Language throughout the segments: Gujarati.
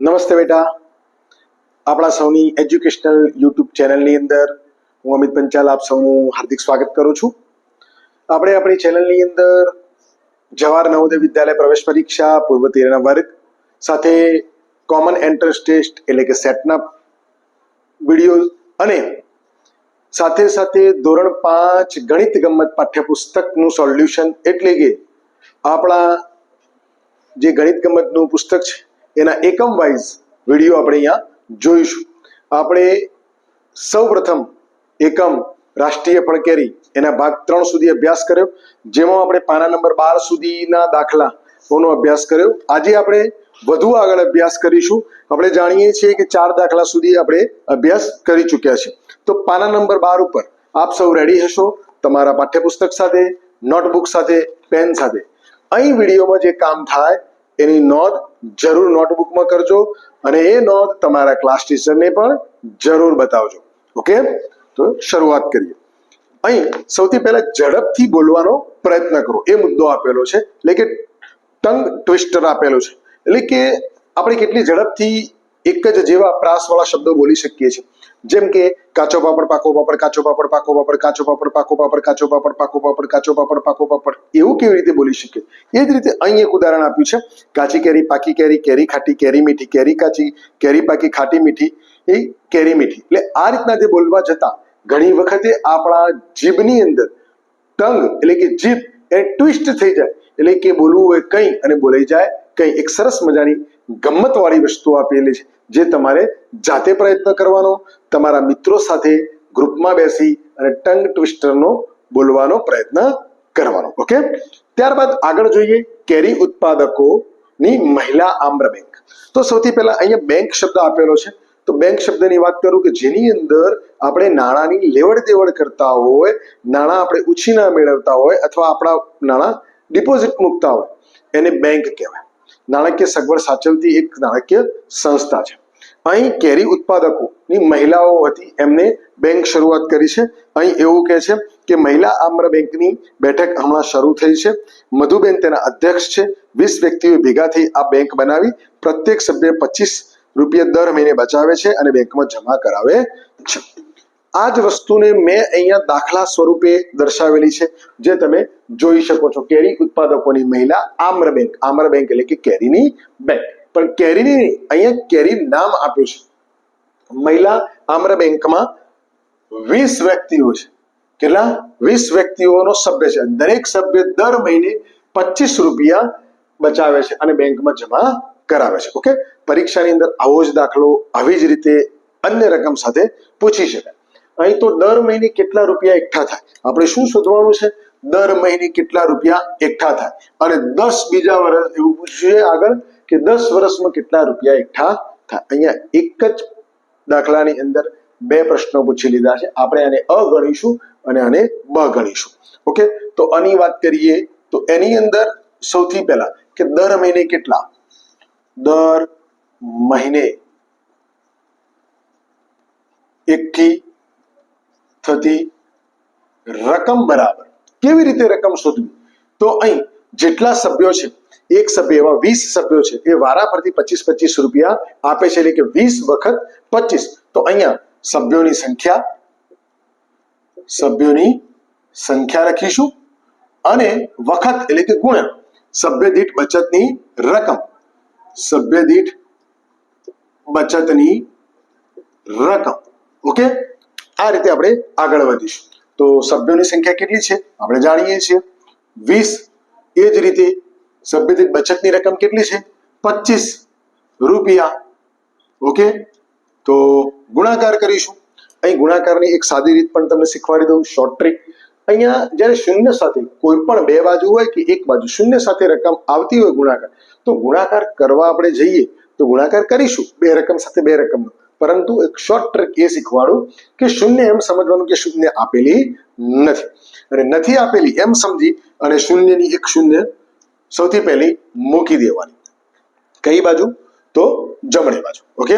નમસ્તે બેટા. આપણા સૌની એજ્યુકેશનલ યુટ્યુબ ચેનલની અંદર હું અમિત પંચાલ આપ સૌનું હાર્દિક સ્વાગત કરું છું. આપણે આપણી ચેનલની અંદર જવાહર નવોદય વિદ્યાલય પ્રવેશ પરીક્ષા, પૂર્વ તેરના વર્ગ સાથે કોમન એન્ટ્રન્સ ટેસ્ટ એટલે કે સેટના વીડિયો અને સાથે સાથે ધોરણ પાંચ ગણિત ગમત પાઠ્યપુસ્તકનું સોલ્યુશન એટલે કે આપણા જે ગણિત ગમતનું પુસ્તક છે એના એકમ વાઇઝ વીડિયો આપણે અહીંયા જોઈશું. આપણે સૌ પ્રથમ એકમ રાષ્ટ્રીય ફળકેરી એના ભાગ ત્રણ સુધી અભ્યાસ કર્યો. જેમાં આપણે પાના નંબર બાર સુધીના દાખલા દાખલાઓનો અભ્યાસ કર્યો. આજે આપણે વધુ આગળ અભ્યાસ કરીશું. આપણે જાણીએ છીએ કે ચાર દાખલા સુધી આપણે અભ્યાસ કરી ચૂક્યા છે. તો પાના નંબર બાર ઉપર આપ સૌ રેડી હશો? તમારા પાઠ્યપુસ્તક સાથે નોટબુક સાથે પેન સાથે. અહીં વિડીયોમાં જે કામ થાય, એની નોંધ જરૂર નોટબુકમાં કરજો અને એ નોંધ તમારા ક્લાસ ટીચરને પણ જરૂર બતાવજો. ઓકે તો શરૂઆત કરીએ. અહીં સૌથી પહેલા ઝડપથી બોલવાનો પ્રયત્ન કરો. એ મુદ્દો આપેલો છે. એટલે કે ટંગ ટ્વિસ્ટર આપેલો છે. એટલે કે આપણે કેટલી ઝડપથી એક જ જેવા પ્રાસવાળા શબ્દો બોલી શકીએ છીએ. જેમ કે, કાચો પાપડ, પાકો પાપડ, કાચો પાપડ, પાકો પાપડ, કાચો પાપડ, પાકો પાપડ, કાચો પાપડ, પાકો પાપડ, કાચો પાપડ, પાકો પાપડ એવું કેવી રીતે બોલી શકીએ? એ જ રીતે અહીં એક ઉદાહરણ આપ્યું છે. કાચી કેરી, પાકી કેરી કેરી ખાટી, કેરી મીઠી, કેરી કાચી, કેરી પાકી ખાટી મીઠી, એ કેરી મીઠી. એટલે આ રીતના જે બોલવા જતા ઘણી વખતે આપણા જીભની અંદર ટંગ એટલે કે જીભ એ ટ્વિસ્ટ થઈ જાય. એટલે કે બોલવું હોય કંઈ અને બોલાઈ જાય કંઈ. એક સરસ મજાની ગમ્મતવાળી વસ્તુ આપેલી છે. જે તમારે જાતે પ્રયત્ન કરવાનો, તમારા મિત્રો સાથે ગ્રુપમાં બેસી અને ટંગ ટ્વિસ્ટરનો બોલવાનો પ્રયત્ન કરવાનો. ઓકે ત્યારબાદ આગળ જોઈએ કેરી ઉત્પાદકોની મહિલા આમ્ર બેંક. તો સૌથી પહેલા અહીંયા બેંક શબ્દ આપેલો છે. તો બેંક શબ્દની વાત કરું કે જેની અંદર આપણે નાણાંની લેવડ દેવડ કરતા હોય, નાણાં આપણે ઉછીના મેળવતા હોય અથવા આપણા નાણાં ડિપોઝિટ મૂકતા હોય, એને બેંક કહેવાય. નાણાકીય સગવડ સાચવતી એક નાણાકીય સંસ્થા છે. અહીં કેરી ઉત્પાદકોની મહિલાઓ હતી, એમને બેંક શરૂઆત કરી છે. અહીં એવું કહે છે કે મહિલા આમ્ર બેંકની બેઠક હમણાં શરૂ થઈ છે. મધુબેન તેના અધ્યક્ષ છે. વીસ વ્યક્તિઓ ભેગા થઈ આ બેંક બનાવી. પ્રત્યેક સભ્ય પચીસ રૂપિયા દર મહિને બચાવે છે અને બેંકમાં જમા કરાવે છે. આ જ વસ્તુને મેં અહીંયા દાખલા સ્વરૂપે દર્શાવેલી છે, જે તમે જોઈ શકો છો. કેરી ઉત્પાદકોની મહિલા આમ્ર બેંક. આમ્ર બેંક એટલે કે કેરીની બેંક. પણ કેરીની અહીંયા કેરી નામ આપ્યું છે. મહિલા આમ્ર બેંકમાં વીસ વ્યક્તિઓ છે. કેટલા? વીસ વ્યક્તિઓનો સભ્ય છે. દરેક સભ્ય દર મહિને પચીસ રૂપિયા બચાવે છે અને બેંકમાં જમા કરાવે છે. ઓકે? પરીક્ષાની અંદર આવો જ દાખલો આવી જ રીતે અન્ય રકમ સાથે પૂછી શકાય. અહીં તો દર મહિને કેટલા રૂપિયા એકઠા થાય? આપણે શું શોધવાનું છે? દર મહિને કેટલા રૂપિયા એકઠા થાય? અને દસ બીજા વર્ષ એવું પૂછ્યું આગળ કે દસ વર્ષમાં કેટલા રૂપિયા એકઠા થાય? અહીંયા એક જ દાખલાની અંદર બે પ્રશ્નો પૂછી લીધા છે. આપણે આને અ ગણીશું અને આને બ ગણીશું. ઓકે? તો આની વાત કરીએ, તો એની અંદર સૌથી પહેલા કે દર મહિને કેટલા? દર મહિને. એકઠી થતી રકમ બરાબર. કેવી રીતે રકમ શોધવી? તો અહીં જેટલા સભ્યો છે, એક સભ્ય એવા વીસ સભ્યો છે, એ વારા પરથી પચીસ પચીસ રૂપિયા આપે છે, એટલે કે વીસ વખત પચીસ. તો અહીંયા સભ્યોની સંખ્યા સભ્યોની સંખ્યા લખીશું અને વખત એટલે કે ગુણ્યા. સભ્ય દીઠ બચતની રકમ. સભ્ય દીઠ બચતની રકમ. ઓકે? આ રીતે આપણે આગળ વધીશું. તો સભ્યોની સંખ્યા કેટલી છે? આપણે જાણીએ છીએ. વીસ એ જ રીતે સભ્યથી બચતની રકમ કેટલી છે? પચીસ રૂપિયા. ઓકે? તો ગુણાકાર કરીશું. અહીં ગુણાકારની એક સાદી રીત પણ તમને શીખવાડી દઉં. શોર્ટ ટ્રીક અહીંયા જ્યારે શૂન્ય સાથે કોઈ પણ બે બાજુ હોય કે એક બાજુ શૂન્ય સાથે રકમ આવતી હોય ગુણાકાર, તો ગુણાકાર કરવા આપણે જઈએ તો ગુણાકાર કરીશું. બે રકમ સાથે બે રકમનો પરંતુ એક શોર્ટ ટ્રીક એ શીખવાડું કે શૂન્ય એમ સમજવાનું કે શૂન્ય આપેલી નથી. અને નથી આપેલી એમ સમજી અને શૂન્યની એક શૂન્ય સૌથી પહેલી મૂકી દેવાની. કઈ બાજુ? તો જમણી બાજુ. ઓકે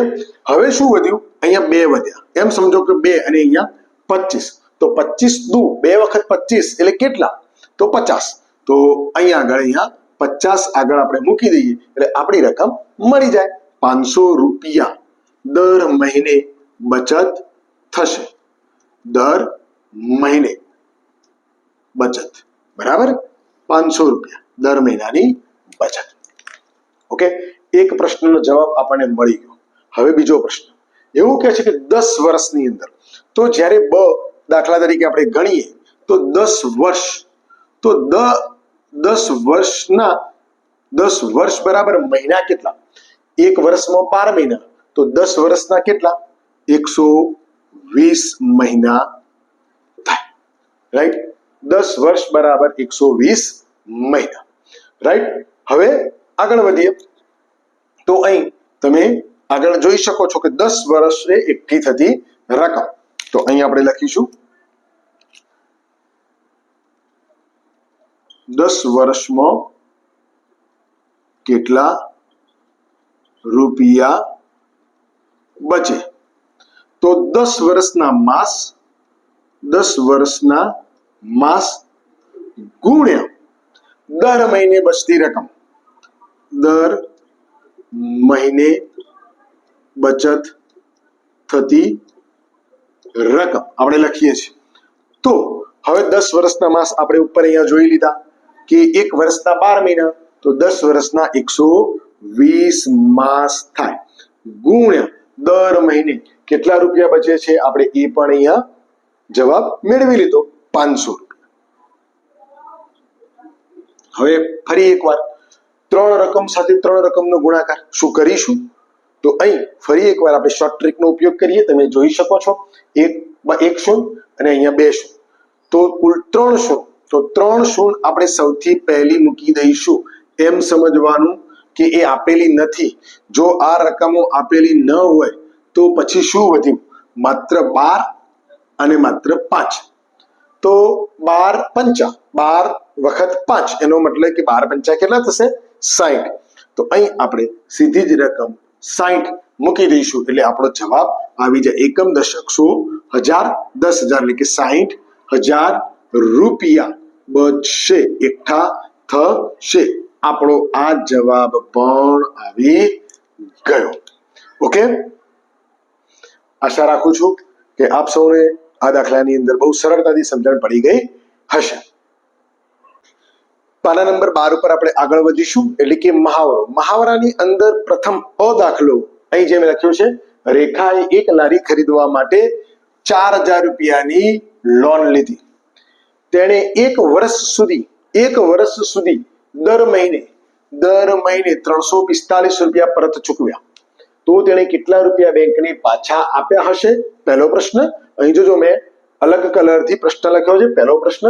હવે શું વધ્યું? અહીંયા બે વધ્યા. એમ સમજો કે બે અને અહીંયા પચીસ. તો પચીસ દુ. બે વખત પચીસ એટલે કેટલા? તો પચાસ. તો અહીંયા આગળ અહીંયા પચાસ આગળ આપણે મૂકી દઈએ એટલે આપણી રકમ મળી જાય. પાંચસો રૂપિયા. દર મહિને બચત થશે દર મહિને બચત બરાબર પાંચસો રૂપિયા દર મહિનાની બચત ઓકે એક પ્રશ્નનો જવાબ આપણને મળી ગયો. હવે બીજો પ્રશ્ન. એવું કહે છે કે દસ વર્ષની અંદર, તો જ્યારે બ દાખલા તરીકે આપણે ગણીએ, તો દસ વર્ષ, તો દ દસ વર્ષના, દસ વર્ષ બરાબર મહિના કેટલા? એક વર્ષમાં બાર મહિના. તો દસ વર્ષના કેટલા? એકસો વીસ મહિના થાય. રાઈટ દસ વર્ષ બરાબર એકસો વીસ મહિના. રાઈટ હવે આગળ વધીએ. તો અહીં તમે આગળ જોઈ શકો છો કે દસ વર્ષે એકઠી થતી રકમ. તો અહીં આપણે લખીશું. દસ વર્ષમાં કેટલા રૂપિયા બચે. તો દસ વર્ષના માસ, દસ વર્ષના માસ ગુણ્યા દર મહિને બચતી રકમ. દર મહિને બચત થતી રકમ. આપણે લખીએ છીએ. તો હવે દસ વર્ષના માસ આપણે ઉપર અહીંયા જોઈ લીધા કે એક વર્ષના બાર મહિના, તો દસ વર્ષના એકસો વીસ માસ થાય. ગુણ્યા દર મહિને કેટલા રૂપિયા બચે છે? આપણે એ પણ અહીંયા જવાબ મેળવી લીધો. પાંચસો હવે ફરી એકવાર. ત્રણ રકમ સાથે ત્રણ રકમનો ગુણાકાર શું કરીશું? તો અહીં ફરી એકવાર આપણે શોર્ટ ટ્રીકનો ઉપયોગ કરીએ. તમે જોઈ શકો છો. એક એક શૂન્ય અને અહીંયા બે શૂન્ય. તો કુલ ત્રણ શૂન્ય. તો ત્રણ શૂન્ય આપણે સૌથી પહેલી મૂકી દઈશું. એમ સમજવાનું કે એ આપેલી નથી. જો આ રકમો આપેલી ન હોય, તો પછી શું વધ્યું? માત્ર બાર અને માત્ર પાંચ. તો બાર પંચા. બાર વખત પાંચ. એનો મતલબ કે બાર પંચા કેટલા થશે? સાઠ તો અહીં આપણે સીધી જ રકમ સાઠ મૂકી દઈશું. એટલે આપણો જવાબ આવી જાય એકમ દશક સો હજાર દસ હજાર. એટલે કે સાઠ હજાર રૂપિયા બચશે. એકઠા થશે. આપણો આ જવાબ પણ આવી ગયો. ઓકે આશા રાખું છું કે આપ સૌને આ દાખલાની અંદર બહુ સરળતાથી સમજણ પડી ગઈ હશે. પાના નંબર બાર ઉપર આપણે આગળ વધીશું, એટલે કે મહાવરો. મહાવરાની અંદર પ્રથમ અ દાખલો અહીં મેં લખ્યો છે, રેખાએ એક લારી ખરીદવા માટે ચાર હજાર રૂપિયાની લોન લીધી. તેણે એક વર્ષ સુધી, એક વર્ષ સુધી દર મહિને દર મહિને ત્રણસો પિસ્તાલીસ રૂપિયા પરત ચૂકવ્યા. તો તેણે કેટલા રૂપિયા બેંકને પાછા આપ્યા હશે? પહેલો પ્રશ્ન. અહીં જોજો મેં અલગ કલરથી પ્રશ્ન લખ્યો છે. પહેલો પ્રશ્ન,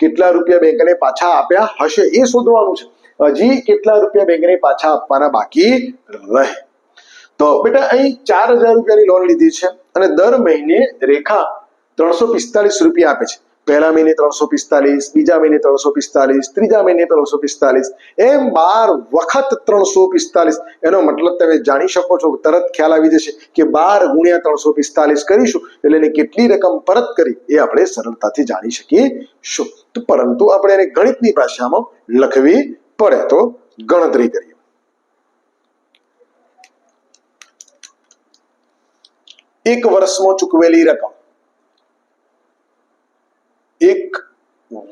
કેટલા રૂપિયા બેંકને પાછા આપ્યા હશે એ શોધવાનું છે. હજી કેટલા રૂપિયા બેંકને પાછા આપવાના બાકી રહે? તો બેટા, અહીં ચાર હજાર રૂપિયાની લોન લીધી છે અને દર મહિને રેખા ત્રણસો પિસ્તાલીસ રૂપિયા આપે છે. પહેલા મહિને ત્રણસો પિસ્તાલીસ, બીજા મહિને ત્રણસો પિસ્તાલીસ, ત્રીજા મહિને ત્રણસો પિસ્તાલીસ, એમ બાર વખત ત્રણસો પિસ્તાલીસ. એનો મતલબ તમે જાણી શકો છો, તરત ખ્યાલ આવી જશે કે બાર ગુણ્યા ત્રણસો પિસ્તાલીસ કરીશું, એટલે એને કેટલી રકમ પરત કરી એ આપણે સરળતાથી જાણી શકીશું તો પરંતુ આપણે એને ગણિતની ભાષામાં લખવી પડે તો ગણતરી કરીએ. એક વર્ષમાં ચૂકવેલી રકમ એક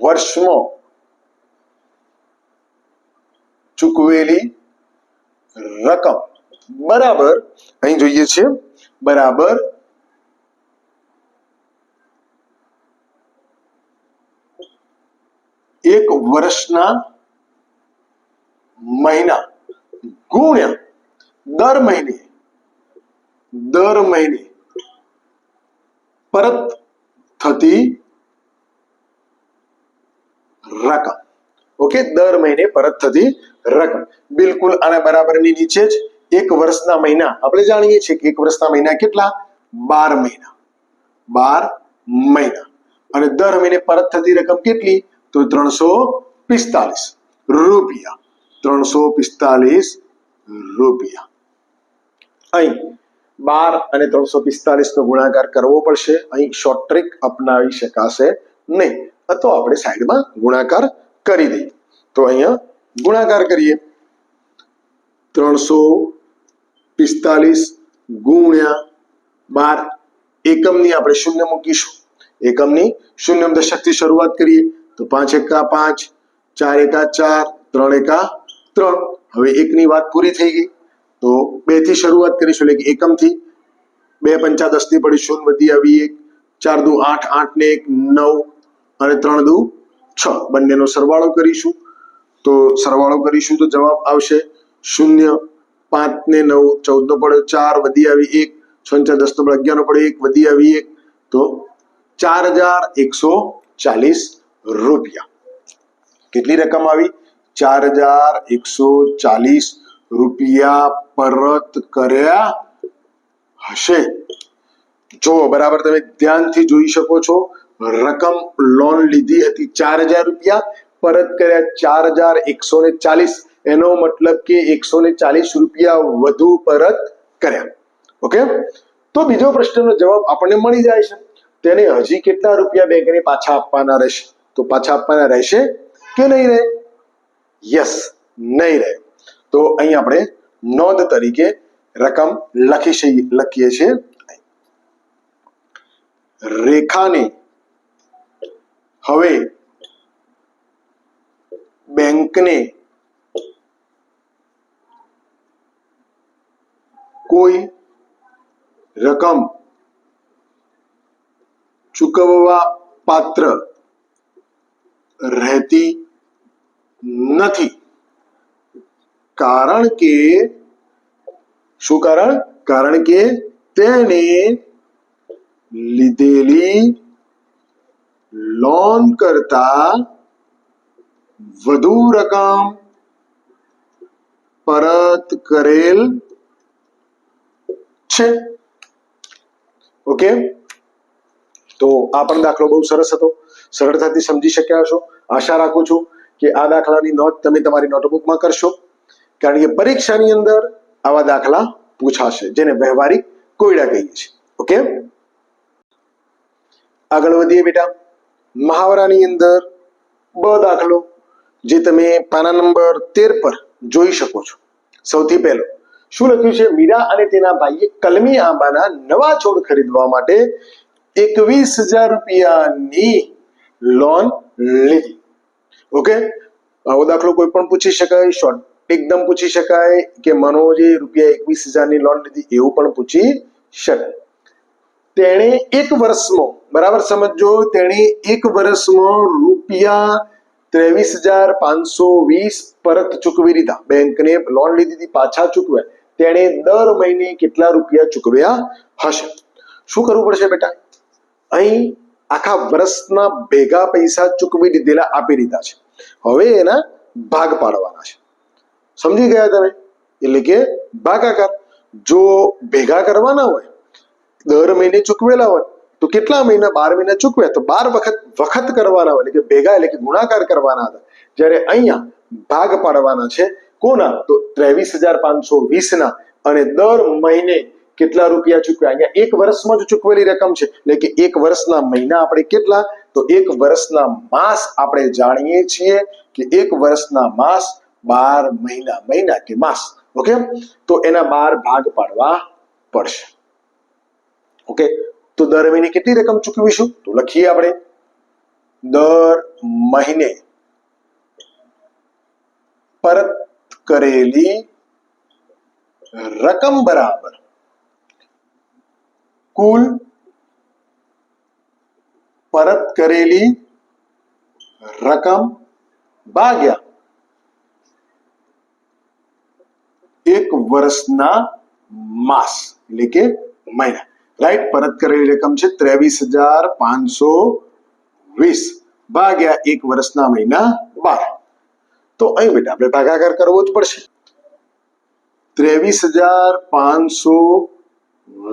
વર્ષમાં ચૂકવેલી રકમ બરાબર અહીં જોઈએ છે, બરાબર એક વર્ષના મહિના ગુણ્યા દર મહિને દર મહિને પરત થતી રકમ. ઓકે દર મહિને પરત થતી રકમ. બિલકુલ આના બરાબરની નીચે જ એક વર્ષના મહિના. આપણે જાણીએ છીએ કે એક વર્ષના મહિના કેટલા? બાર મહિના. બાર મહિના. અને દર મહિને પરત થતી રકમ કેટલી? તો ત્રણસો પિસ્તાલીસ રૂપિયા. ત્રણસો પિસ્તાલીસ રૂપિયા. અહીં બાર અને ત્રણસો પિસ્તાલીસ નો ગુણાકાર કરવો પડશે. અહીં શોર્ટ ટ્રીક અપનાવી શકાશે નહીં. તો આપણે સાઈડમાં ગુણાકાર કરી દઈએ. તો અહીંયા ગુણાકાર કરીએ. ત્રણસો પિસ્તાલીસ ગુણ્યા બાર. એકમની આપણે શૂન્ય મૂકીશું. એકમની શૂન્ય દશકથી શરૂઆત કરીએ. તો પાંચ એકા પાંચ, ચાર એકા ચાર, ત્રણ એકા ત્રણ. હવે એકની વાત પૂરી થઈ ગઈ. તો બેથી શરૂઆત કરીશું એટલે એકમથી બે પંચા દસની પડી શૂન્ય વધી આવી એક. ચાર દુ આઠ આઠ ને એક, નવ. અને ત્રણ દુ છ. બંનેનો સરવાળો કરીશું. તો સરવાળો કરીશું તો જવાબ આવશે શૂન્ય, પાંચ ને નવ ચૌદ નો પડ્યો ચાર, વધી આવી એક. છ ને ચાર, દસ નો પડ્યો અગિયાર નો પડ્યો એક, વધી આવી એક. તો ચાર હજાર એકસો ચાલીસ રૂપિયા. કેટલી રકમ આવી? ચાર હજાર એકસો ચાલીસ રૂપિયા પરત કર્યા હશે. જો બરાબર તમે ધ્યાનથી જોઈ શકો છો. રકમ લોન લીધી હતી ચાર હજાર રૂપિયા. પરત કર્યા ચાર હજાર એકસો ને ચાલીસ. એનો મતલબ કે એકસો ને ચાલીસ રૂપિયા વધુ પરત કર્યા. ઓકે તો બીજો પ્રશ્નનો જવાબ આપણને મળી જાય છે. તેને હજી કેટલા રૂપિયા બેંકને પાછા આપવાના રહેશે? તો પાછા આપવાના રહેશે કે નહીં રહે? યસ નહીં રહે. તો અહીં આપણે નોંધ તરીકે રકમ લખી લખીએ છીએ. રેખાને હવે બેંકને કોઈ રકમ ચૂકવવા પાત્ર રહેતી નથી. કારણ કે, શું કારણ? કારણ કે તેને લીધેલી લોન કરતા વધુ રકમ પરત કરેલ છે. ઓકે તો આ પણ દાખલો બહુ સરસ હતો. સરળતાથી સમજી શક્યા હશો. આશા રાખું છું કે આ દાખલાની નોંધ તમે તમારી નોટબુકમાં કરશો. કારણ કે પરીક્ષાની અંદર આવા દાખલા પૂછાશે, જેને વ્યવહારિક કોયડા કહીએ છીએ. ઓકે આગળ વધીએ બેટા. મહાવરાની અંદર બ દાખલો, જે તમે પાના નંબર તેર પર જોઈ શકો છો. સૌથી પહેલો, શું લખ્યું છે? મીરા અને તેના ભાઈએ કલમી આંબાના નવા છોડ ખરીદવા માટે એકવીસ હજાર રૂપિયાની લોન લીધી. ઓકે આવો દાખલો કોઈ પણ પૂછી શકાય શોર્ટ એકદમ પૂછી શકાય કે મનોજે રૂપિયા એકવીસ હજારની લોન લીધી, એવું પણ પૂછી શકાય. તેણે એક વર્ષમાં બરાબર સમજો તેણે એક વર્ષમાં રૂપિયા ત્રેવીસ હજાર પાંચસો વીસ પરત ચૂકવી દીધા. બેંકને લોન લીધી હતી, પાછા ચૂકવ્યા. તેણે દર મહિને કેટલા રૂપિયા ચૂકવ્યા હશે? શું કરવું પડશે બેટા? અહીં આખા વર્ષના ભેગા પૈસા ચૂકવી દીધેલા આપી દીધા છે. હવે એના ભાગ પાડવાના છે. સમજી ગયા તમે? એટલે કે ભાગાકાર. જો ભેગા કરવાના હોય દર મહિને ચૂકવેલા હોય, તો કેટલા મહિના? બાર મહિના ચૂકવ્યા તો બાર વખત વખત કરવાના હોય, એટલે કે ભેગા, એટલે કે ગુણાકાર કરવાના હતા. જ્યારે અહીંયા ભાગ પાડવાના છે, કોના? તો ત્રેવીસ હજાર પાંચસો વીસના. અને દર મહિને કેટલા રૂપિયા ચૂકવ્યા અહીંયા એક વર્ષમાં જ ચૂકવેલી રકમ છે. એટલે કે એક વર્ષના મહિના આપણે કેટલા? તો એક વર્ષના માસ આપણે જાણીએ છીએ કે એક વર્ષના માસ બાર મહિના મહિના કે માસ. ઓકે? તો એના બાર ભાગ પાડવા પડશે. ઓકે તો દર મહિને કેટલી રકમ ચૂકવીશું? તો લખીએ આપણે. દર મહિને પરત કરેલી રકમ બરાબર કુલ પરત કરેલી રકમ ભાગ્યા એક વર્ષના માસ, એટલે કે મહિના. રાઈટ પરત કરેલી રકમ છે ત્રેવીસ હજાર પાંચસો વીસ ભાગ્યા એક વર્ષના મહિના બાર તો અહીં બેટા આપણે ભાગાકાર કરવો જ પડશે ત્રેવીસ હજાર પાંચસો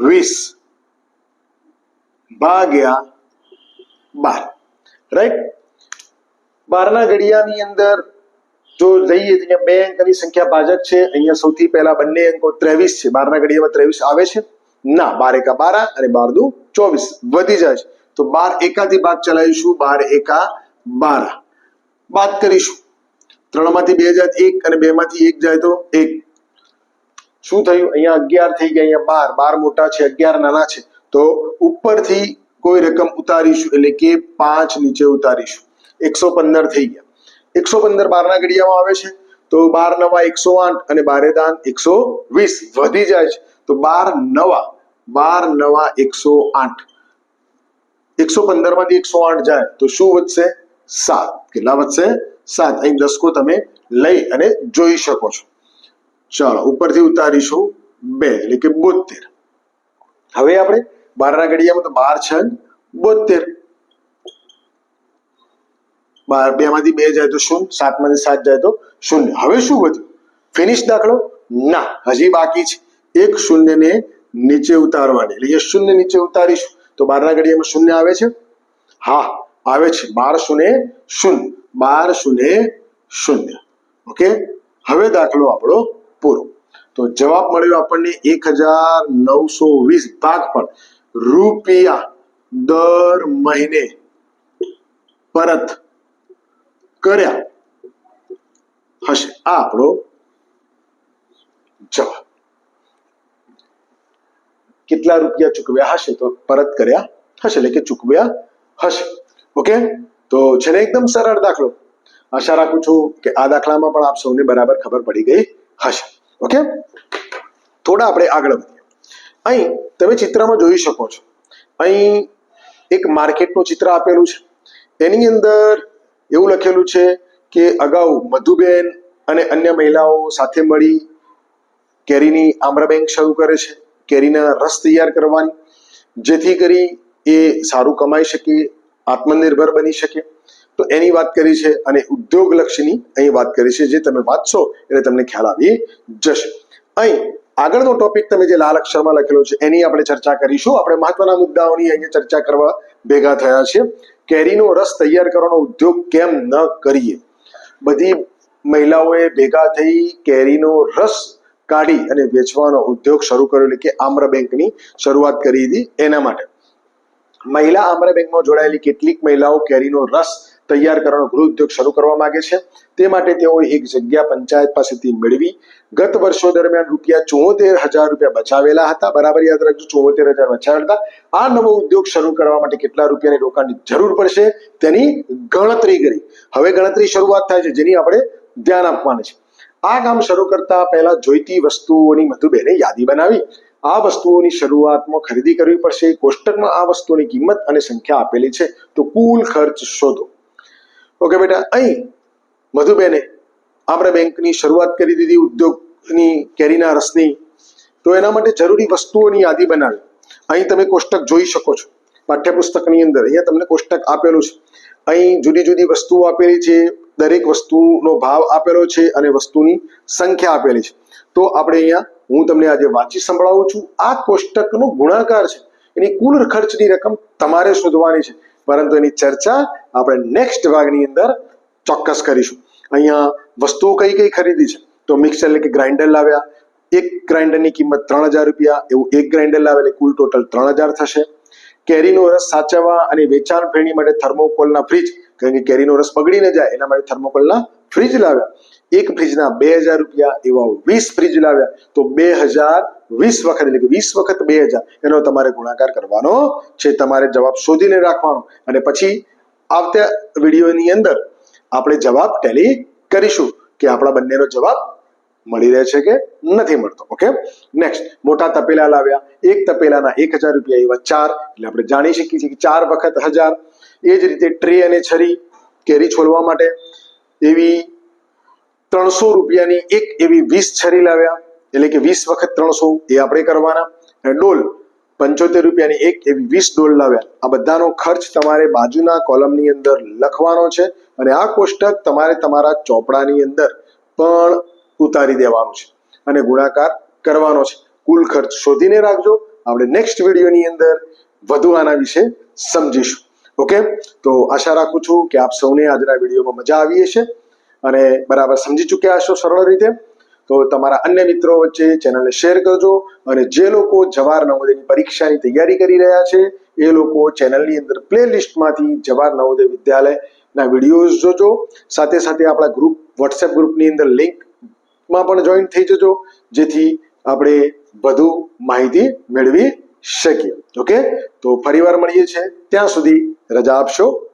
વીસ ભાગ્યા બાર રાઈટ બારના ઘડિયાની અંદર જો જઈએ તો અહીંયા બે અંકની સંખ્યા ભાજક છે અહીંયા સૌથી પહેલા બંને અંકો ત્રેવીસ છે બારના ઘડિયામાં ત્રેવીસ આવે છે ના, બાર એકા બારા અને બાર દુ ચોવીસ. વધી જાય તો બાર એકાથી ભાગ ચલાવીશું, બાર એકા બાર. બાદ કરીશું. ત્રણમાંથી બે જાય એક અને બે માંથી એક જાય તો એક. શું થયું? અહીંયા અગિયાર થઈ ગયા, અહીંયા બાર. બાર મોટા છે, અગિયાર નાના છે. તો ઉપરથી કોઈ રકમ ઉતારીશું, એટલે કે પાંચ નીચે ઉતારીશું. એકસો પંદર થઈ ગયા. એકસો પંદર બારના ઘડિયામાં આવે છે. તો બાર નવા એકસો આઠ અને બારે દાન એકસો વીસ. વધી જાય છે. તો બાર નવા બાર નવા એકસો આઠ. એકસો પંદરમાંથી એકસો આઠ જાય, તો શું વધશે? સાત. કેટલા વધશે? સાત. અહીં દસકો તમે લઈ અને જોઈ શકો છો. ચાલો, ઉપરથી ઉતારીશું બે, એટલે કે બોતેર હવે આપણે બારના ઘડિયામાં તો બાર છે બોતેર બાર બે માંથી બે જાય તો શૂન્ય સાતમાંથી સાત જાય તો શૂન્ય. હવે શું વધ્યું? ફિનિશ દાખલો ના, હજી બાકી છે. એક શૂન્યને નીચે ઉતારવાની. એટલે એ શૂન્ય નીચે ઉતારીશું. તો બારના ઘડિયામાં શૂન્ય આવે છે? હા, આવે છે. બાર શૂન્ય શૂન્ય. બાર શૂન્ય શૂન્ય. ઓકે? હવે દાખલો આપણો પૂરો. તો જવાબ મળ્યો આપણને એક હજાર નવસો વીસ ભાગ પણ રૂપિયા દર મહિને પરત કર્યા હશે. આ આપણો જવાબ. કેટલા રૂપિયા ચૂકવ્યા હશે તો પરત કર્યા હશે, એટલે કે ચૂકવ્યા હશે. ઓકે? તો છે ને એકદમ સરળ દાખલો. આશા રાખું છું કે આ દાખલામાં પણ આપ સૌને બરાબર ખબર પડી ગઈ હશે. ઓકે? થોડા આપણે આગળ વધીએ. અહીં તમે ચિત્રમાં જોઈ શકો છો. અહીં એક માર્કેટનું ચિત્ર આપેલું છે. એની અંદર એવું લખેલું છે કે અગાઉ મધુબેન અને અન્ય મહિલાઓ સાથે મળી કેરીની આમ્ર બેંક શરૂ કરે છે. કેરીના રસ તૈયાર કરવાની, જેથી કરી એ સારું કમાઈ શકે, આત્મનિર્ભર બની શકે. તો એની વાત કરી છે અને ઉદ્યોગલક્ષીની અહીં વાત કરી છે, જે તમે વાંચશો એટલે તમને ખ્યાલ આવી જશે. અહીં આગળનો ટોપિક તમે જે લાલ અક્ષરમાં લખેલો છે, એની આપણે ચર્ચા કરીશું. આપણે મહત્વના મુદ્દાઓની અહીંયા ચર્ચા કરવા ભેગા થયા છે. કેરીનો રસ તૈયાર કરવાનો ઉદ્યોગ કેમ ન કરીએ? બધી મહિલાઓએ ભેગા થઈ કેરીનો રસ કાઢી અને વેચવાનો ઉદ્યોગ શરૂ કર્યો એટલે કે આમ્ર બેંકની શરૂઆત કરી હતી એના માટે. મહિલા આમ્ર બેંકમાં જોડાયેલી કેટલીક મહિલાઓ કેરીનો રસ તૈયાર કરવાનો ગૃહ ઉદ્યોગ શરૂ કરવા માંગે છે. તે માટે તેઓએ એક જગ્યા પંચાયત પાસેથી મેળવી. ગત વર્ષો દરમિયાન રૂપિયા ચોતેર હજાર રૂપિયા બચાવેલા હતા. બરાબર યાદ રાખજો ચોતેર હજાર બચાવેલા હતા. આ નવો ઉદ્યોગ શરૂ કરવા માટે કેટલા રૂપિયાની રોકાણની જરૂર પડશે તેની ગણતરી કરી. હવે ગણતરી શરૂઆત થાય છે, જેની આપણે ધ્યાન આપવાનું છે. આ કામ શરૂ કરતા પહેલા જોઈતી વસ્તુઓની મધુબેને યાદી બનાવી. આ વસ્તુઓની શરૂઆતમાં ખરીદી કરવી પડશે. કોષ્ટકમાં આ વસ્તુઓની કિંમત અને સંખ્યા આપેલી છે. તો કુલ ખર્ચ શોધો. ઓકે બેટા, અહીં મધુબેને આપણે બેંકની શરૂઆત કરી દીધી, ઉદ્યોગની કેરીના રસની. તો એના માટે જરૂરી વસ્તુઓની યાદી બનાવી. અહીં તમે કોષ્ટક જોઈ શકો છો. પાઠ્યપુસ્તકની અંદર અહીંયા તમને કોષ્ટક આપેલું છે. અહીં જુદી જુદી વસ્તુઓ આપેલી છે. દરેક વસ્તુનો ભાવ આપેલો છે અને વસ્તુની સંખ્યા આપેલી છે. તો આપણે અહીંયા હું તમને આજે વાંચી સંભળાવું છું. આ કોષ્ટકનો ગુણાકાર છે. એની કુલ ખર્ચની રકમ તમારે શોધવાની છે. પરંતુ એની ચર્ચા આપણે નેક્સ્ટ ભાગની અંદર ચોક્કસ કરીશું. અહીંયા વસ્તુઓ કઈ કઈ ખરીદી છે? તો મિક્સર એટલે કે ગ્રાઇન્ડર લાવ્યા. એક ગ્રાઇન્ડરની કિંમત ત્રણ હજાર રૂપિયા. એવું એક ગ્રાઇન્ડર લાવે એટલે કુલ ટોટલ ત્રણ હજાર થશે. કેરીનો રસ સાચવવા અને વેચાણ ફેરણી માટે થર્મોકોલના ફ્રીજ કારણ કે કેરીનો રસ બગડી જાય, એના માટે થર્મોકોલના ફ્રીજ લાવ્યા. એક ફ્રીજના બે હજાર રૂપિયા એવા વીસ ફ્રીજ લાવ્યા. તો બે હજાર વીસ વખત, એટલે કે વીસ વખત બે હજાર, એનો તમારે ગુણાકાર કરવાનો છે. તમારે જવાબ શોધીને રાખવાનો. અને પછી આવતા વિડીયોની અંદર આપણે જવાબ ટેલી કરીશું કે આપણા બંનેનો જવાબ મળી રહે છે કે નથી મળતો. ઓકે નેક્સ્ટ મોટા તપેલા લાવ્યા. એક તપેલાના એક હજાર રૂપિયા એવા ચાર, એટલે આપણે જાણી શકીએ છીએ કે ચાર વખત હજાર એ જ રીતે ટ્રે અને છરી કેરી છોલવા માટે એવી ત્રણસો રૂપિયાની એક એવી વીસ છરી લાવ્યા. એટલે કે વીસ વખત ત્રણસો એ આપણે કરવાના. ડોલ પંચોતેર રૂપિયાની એક એવી વીસ ડોલ લાવ્યા. આ બધાનો ખર્ચ તમારે બાજુના કોલમની અંદર લખવાનો છે અને આ કોષ્ટક તમારે તમારા ચોપડાની અંદર પણ ઉતારી દેવાનું છે અને ગુણાકાર કરવાનો છે. કુલ ખર્ચ શોધીને રાખજો. આપણે નેક્સ્ટ વિડીયોની અંદર વધુ આના વિશે સમજીશું. ઓકે? તો આશા રાખું છું કે આપ સૌને આજના વિડીયોમાં મજા આવી હશે અને બરાબર સમજી ચૂક્યા હશો સરળ રીતે. તો તમારા અન્ય મિત્રો વચ્ચે ચેનલને શેર કરજો અને જે લોકો જવાહર નવોદયની પરીક્ષાની તૈયારી કરી રહ્યા છે, એ લોકો ચેનલની અંદર પ્લે લિસ્ટમાંથી જવાહર નવોદય વિદ્યાલયના વિડીયોઝ જોજો. સાથે સાથે આપણા ગ્રુપ, વોટ્સએપ ગ્રુપની અંદર લિંકમાં પણ જોઈન થઈ જજો, જેથી આપણે વધુ માહિતી મેળવી શકીએ ઓકે? તો ફરીવાર મળીએ છીએ. ત્યાં સુધી રજા આપશો.